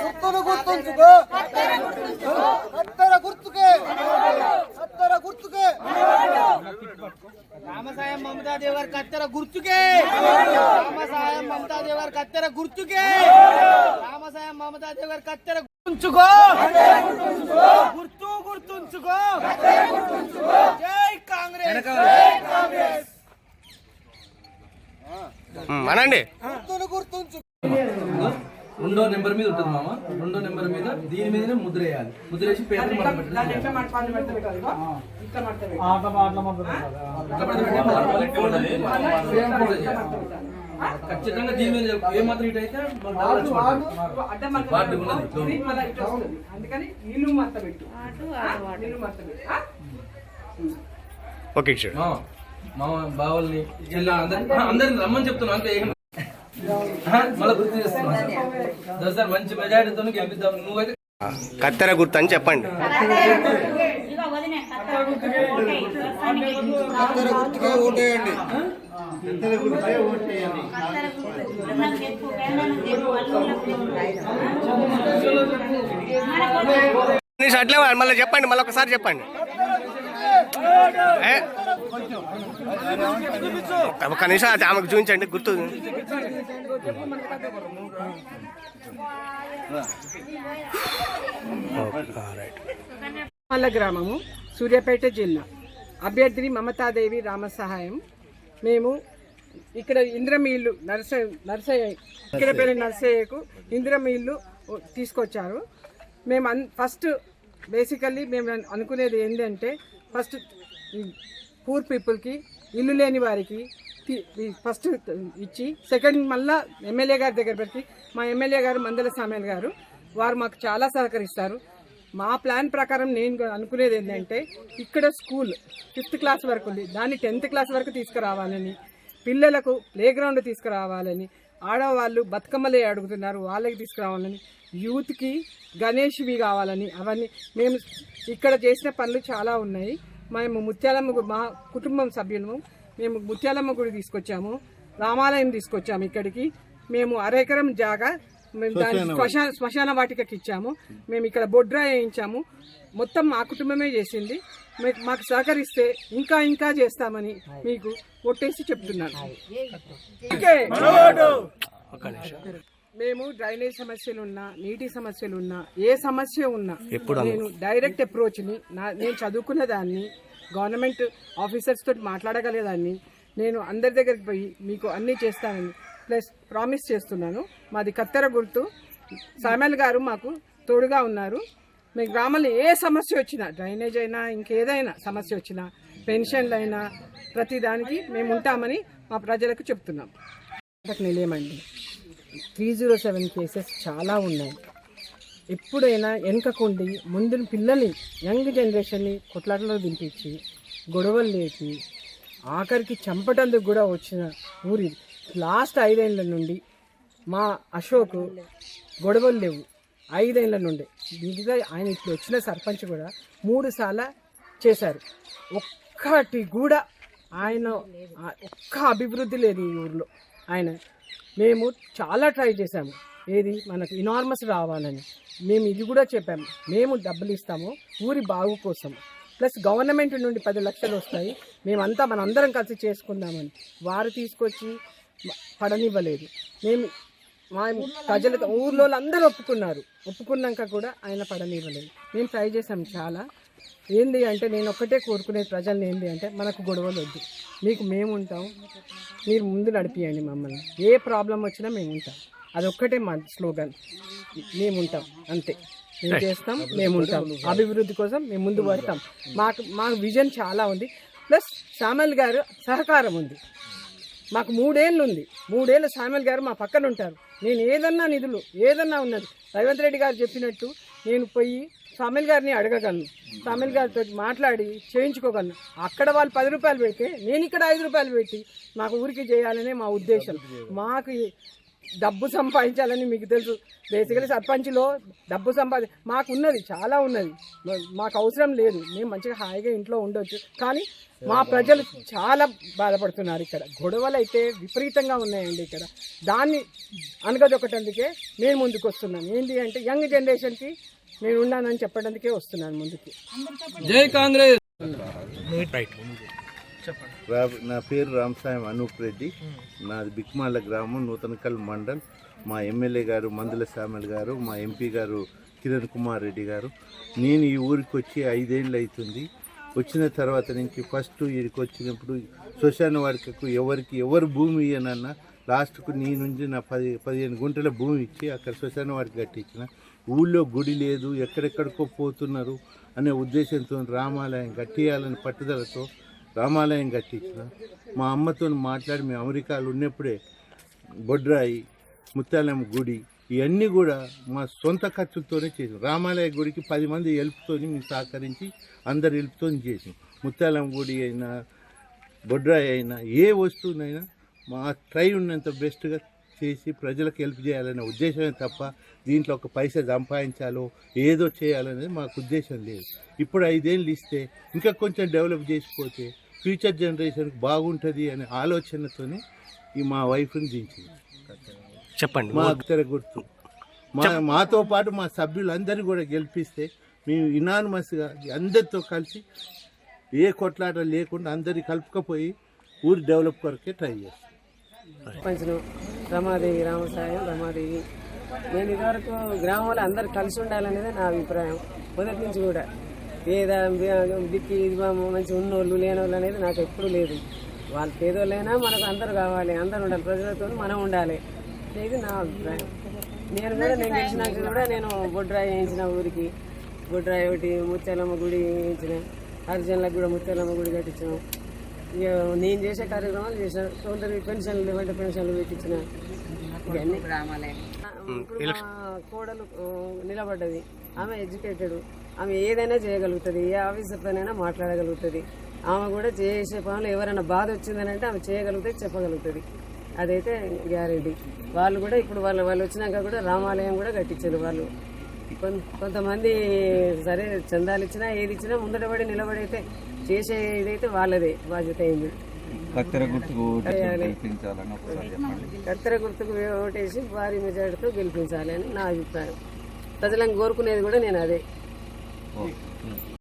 గుర్తును గుర్తుంచుకో కత్తెర గుర్తుకే కత్తెర గుర్తుకే రామసాయం మమతా దేవర్ కత్తెర గుర్తుకే రామసాయం మమతా దేవర్ కత్తెర గుర్తుకే రామసాయం దేవర్ కత్తెర గుర్తుంచుకో గుర్తు గుర్తుంచుకో జై కాంగ్రెస్ అనండి గుర్తును గుర్తుంచుకో. రెండో నెంబర్ మీద ఉంటుంది మామ. రెండో నెంబర్ మీద దీని మీదనే ముద్ర వేయాలి. ముద్ర వేసి పేపర్. ఖచ్చితంగా దీని మీద ఏ మాత్రం ఇటు అయితే. వాటి ఉన్నది. అందుకని నీళ్ళు మత్త పెట్టు. నీళ్ళు మత్త పెట్టు. ఆ? ఓకే మామ బావల్ని చెల్లి అందరిని అందరిని రమ్మని చెప్తున్నా అంతే ఏం మళ్ళీ గుర్తు చేస్తున్నా. సార్ మంచి మెజారిటీతో గెలిపిద్దాం. నువ్వైతే కత్తెర గుర్తు అని చెప్పండి. అట్లే మళ్ళీ చెప్పండి మళ్ళీ ఒకసారి చెప్పండి? ఒక నిమిషం అది ఆమెకు చూపించండి గుర్తు. మల్ల గ్రామము సూర్యాపేట జిల్లా. అభ్యర్థిని మమతాదేవి రామసహాయం మేము ఇక్కడ ఇంద్రమీళ్ళు నర్స నర్సయ్య ఇక్కడ పేరు నర్సయ్యకు ఇంద్రమీళ్ళు తీసుకొచ్చారు. మేము అన్ ఫస్ట్ బేసికల్లీ మేము అనుకునేది ఏంటంటే ఫస్ట్ పూర్ పీపుల్కి ఇల్లు లేని వారికి ఫస్ట్ ఇచ్చి సెకండ్ మళ్ళా ఎమ్మెల్యే గారి దగ్గర పెట్టి మా ఎమ్మెల్యే గారు మందల సామ్యాల్ గారు వారు మాకు చాలా సహకరిస్తారు. మా ప్లాన్ ప్రకారం నేను అనుకునేది ఏంటంటే ఇక్కడ స్కూల్ ఫిఫ్త్ క్లాస్ వరకు ఉంది దాన్ని టెన్త్ క్లాస్ వరకు తీసుకురావాలని పిల్లలకు ప్లే గ్రౌండ్ తీసుకురావాలని ఆడవాళ్ళు బతుకమ్మలే అడుగుతున్నారు వాళ్ళకి తీసుకురావాలని యూత్కి గణేష్వి కావాలని అవన్నీ మేము ఇక్కడ చేసిన పనులు చాలా ఉన్నాయి. మేము ముత్యాలమ్మ మా కుటుంబం సభ్యులము మేము ముత్యాలమ్మ గుడి తీసుకొచ్చాము. రామాలయం తీసుకొచ్చాము ఇక్కడికి. మేము అరెకరం జాగా మేము దాన్ని శ్మశాన శ్మశాన వాటికకి ఇచ్చాము. మేము ఇక్కడ బొడ్రా వేయించాము. మొత్తం మా కుటుంబమే చేసింది. మీకు మాకు సహకరిస్తే ఇంకా ఇంకా చేస్తామని మీకు ఒట్టేసి చెప్తున్నాను. ఓకే. మేము డ్రైనేజ్ సమస్యలు ఉన్నా నీటి సమస్యలు ఉన్నా ఏ సమస్య ఉన్నా నేను డైరెక్ట్ అప్రోచ్ని నేను చదువుకున్న దాన్ని గవర్నమెంట్ ఆఫీసర్స్ తోటి మాట్లాడగలేదాన్ని నేను అందరి దగ్గరికి పోయి మీకు అన్నీ చేస్తానని ప్లస్ ప్రామిస్ చేస్తున్నాను. మాది కత్తెర గుర్తు. సామెల్ గారు మాకు తోడుగా ఉన్నారు. మీ గ్రామంలో ఏ సమస్య వచ్చినా డ్రైనేజ్ అయినా ఇంకేదైనా సమస్య వచ్చినా పెన్షన్లు అయినా ప్రతి దానికి మేము ఉంటామని మా ప్రజలకు చెప్తున్నాం. నిలయమండి. త్రీ జీరో సెవెన్ కేసెస్ చాలా ఉన్నాయి. ఎప్పుడైనా వెనకకుండి ముందు పిల్లల్ని యంగ్ జనరేషన్ని కొట్లాటలో దింపించి గొడవలు లేపి ఆఖరికి చంపటందుకు కూడా వచ్చిన ఊరి లాస్ట్ ఐదేళ్ళ నుండి మా అశోక్ గొడవలు లేవు. ఐదేళ్ళ నుండి. మిగతా ఆయన ఇప్పుడు వచ్చిన సర్పంచ్ కూడా మూడు సార్లు చేశారు. ఒక్కటి కూడా ఆయన ఒక్క అభివృద్ధి లేదు ఈ ఊరిలో. ఆయన. మేము చాలా ట్రై చేశాము. ఏది? మనకు ఇనార్మస్ రావాలని. మేము ఇది కూడా చెప్పాము. మేము డబ్బులు ఇస్తాము ఊరి బాగు కోసం. ప్లస్ గవర్నమెంట్ నుండి పది లక్షలు వస్తాయి. మేమంతా మనందరం కలిసి చేసుకుందామని. వారు తీసుకొచ్చి పడనివ్వలేదు. మేము మా ప్రజలతో ఊర్లో అందరూ ఒప్పుకున్నారు. ఒప్పుకున్నాక కూడా ఆయన పడనివ్వలేదు. మేము ట్రై చేసాం చాలా. ఏంది అంటే నేను ఒక్కటే కోరుకునే ప్రజల్ని ఏంది అంటే మనకు గొడవలు వద్దు మీకు మేము ఉంటాం. మీరు ముందు నడిపియండి మమ్మల్ని. ఏ ప్రాబ్లం వచ్చినా మేము ఉంటాం. అదొక్కటే మా స్లోగన్. మేము ఉంటాం. అంతే. మేము చేస్తాం మేము ఉంటాం. అభివృద్ధి కోసం మేము ముందు పడతాం. మాకు మా విజన్ చాలా ఉంది. ప్లస్ శ్యామల్ గారు సహకారం ఉంది. మాకు మూడేళ్ళు ఉంది. మూడేళ్ళు సామెల్ గారు మా పక్కన ఉంటారు నేను ఏదన్నా నిధులు ఏదన్నా ఉన్నది. రేవంత్ రెడ్డి గారు చెప్పినట్టు నేను పోయి సమిల్ గారిని అడగగలను. సమిల్ గారితో మాట్లాడి చేయించుకోగలను. అక్కడ వాళ్ళు పది రూపాయలు పెడితే నేను ఇక్కడ ఐదు రూపాయలు పెట్టి మాకు ఊరికి చేయాలనే మా ఉద్దేశం. మాకు డబ్బు సంపాదించాలని మీకు తెలుసు. బేసికలీ సర్పంచ్లో డబ్బు సంపాది మాకు ఉన్నది చాలా ఉన్నది. మాకు అవసరం లేదు. మేము మంచిగా హాయిగా ఇంట్లో ఉండొచ్చు. కానీ మా ప్రజలు చాలా బాధపడుతున్నారు ఇక్కడ. గొడవలు అయితే విపరీతంగా ఉన్నాయండి ఇక్కడ. దాన్ని అనగదొకటందుకే నేను ముందుకు వస్తున్నాను ఏంటి అంటే యంగ్ జనరేషన్కి నేను ఉన్నానని చెప్పడానికే వస్తున్నాను ముందుకి. జై కాంగ్రెస్. నా పేరు రామసాయం అనూప్ రెడ్డి. నాది బిక్మాల గ్రామం నూతనకల్ మండల్. మా ఎమ్మెల్యే గారు మందుల శ్యామల్ గారు మా ఎంపీ గారు కిరణ్ కుమార్ రెడ్డి గారు. నేను ఈ ఊరికి వచ్చి ఐదేళ్ళు అవుతుంది. వచ్చిన తర్వాత నుంచి ఫస్ట్ వీడికి వచ్చినప్పుడు శ్మశాన వాడికకు ఎవరికి ఎవరు భూమి ఇయ్యనన్నా లాస్ట్కు నీ నుంచి నా పది పదిహేను గుంటల భూమి ఇచ్చి అక్కడ శ్మశాన వాడికి కట్టించిన. ఊళ్ళో గుడి లేదు ఎక్కడెక్కడికో పోతున్నారు అనే ఉద్దేశంతో రామాలయం కట్టియాలని పట్టుదలతో రామాలయం కట్టించిన. మా అమ్మతో మాట్లాడి మేము అమెరికాలో ఉన్నప్పుడే బొడ్రాయి ముత్యాలమ్మ గుడి ఇవన్నీ కూడా మా సొంత ఖర్చులతోనే చేసాం రామాలయ గుడికి పది మంది హెల్ప్తో మేము సహకరించి అందరి హెల్ప్తో చేసాం ముత్యాలమ్మ గుడి అయినా బొడ్రాయి అయినా ఏ వస్తువునైనా మా ట్రై ఉన్నంత బెస్ట్గా చేసి ప్రజలకు హెల్ప్ చేయాలనే ఉద్దేశమే తప్ప దీంట్లో ఒక పైసా సంపాదించాలో ఏదో చేయాలనేది మాకు ఉద్దేశం లేదు. ఇప్పుడు ఐదేళ్ళు ఇస్తే ఇంకా కొంచెం డెవలప్ చేసిపోతే ఫ్యూచర్ జనరేషన్కి బాగుంటుంది అనే ఆలోచనతోనే ఈ మా వైఫ్ని దించింది. చెప్పండి. మా అత్తర గుర్తు. మా మాతో పాటు మా సభ్యులందరినీ కూడా గెలిపిస్తే మేము ఇనానిమస్గా అందరితో కలిసి ఏ కొట్లాట లేకుండా అందరి కలుపుకపోయి ఊరి డెవలప్ కొరకే ట్రై చేస్తాం. రమాదేవి రామసాయం రమాదేవి. నేను ఇదివరకు గ్రామంలో అందరు కలిసి ఉండాలనేదే నా అభిప్రాయం. మొదటి నుంచి కూడా. పేద దిక్కి ఇది మంచి ఉన్నోళ్ళు లేనోళ్ళు అనేది నాకు ఎప్పుడు లేదు. వాళ్ళు పేదోళ్ళైనా మనకు అందరూ కావాలి అందరూ ఉండాలి. ప్రజలతో మనం ఉండాలి. ఇది నా అభిప్రాయం. నేను కూడా నేను గెలిచినాక కూడా నేను బొడ్రాయి వేయించిన ఊరికి. బొడ్రాయి ఒకటి ముత్యాలమ్మ గుడి వేయించిన. అర్జున్లకు కూడా ముత్యాలమ్మ గుడి కట్టించాము. నేను చేసే కార్యక్రమాలు చేశాను కొందరికి పెన్షన్లు ఇవ్వండి పెన్షన్లు పెట్టించిన ఇవన్నీ. ఇప్పుడు కోడలు నిలబడ్డది. ఆమె ఎడ్యుకేటెడ్. ఆమె ఏదైనా చేయగలుగుతుంది. ఏ ఆఫీసర్తోనైనా మాట్లాడగలుగుతుంది. ఆమె కూడా చేసే పనులు ఎవరైనా బాధ వచ్చిందని అంటే ఆమె చేయగలుగుతుంది చెప్పగలుగుతుంది. అదైతే గ్యారెంటీ. వాళ్ళు కూడా ఇప్పుడు వాళ్ళు వాళ్ళు వచ్చినాక కూడా రామాలయం కూడా కట్టించారు వాళ్ళు. కొంతమంది సరే చందాలు ఇచ్చినా ఏది ఇచ్చినా ముందటపడి నిలబడి అయితే చేసే ఇదైతే వాళ్ళదే బాధ్యత అయింది. కత్తెర గుర్తుకు కత్తెర గుర్తుకు ఓటేసి భారీ మెజార్టీతో గెలిపించాలి అని నా అభిప్రాయం. ప్రజలను కోరుకునేది కూడా నేను అదే.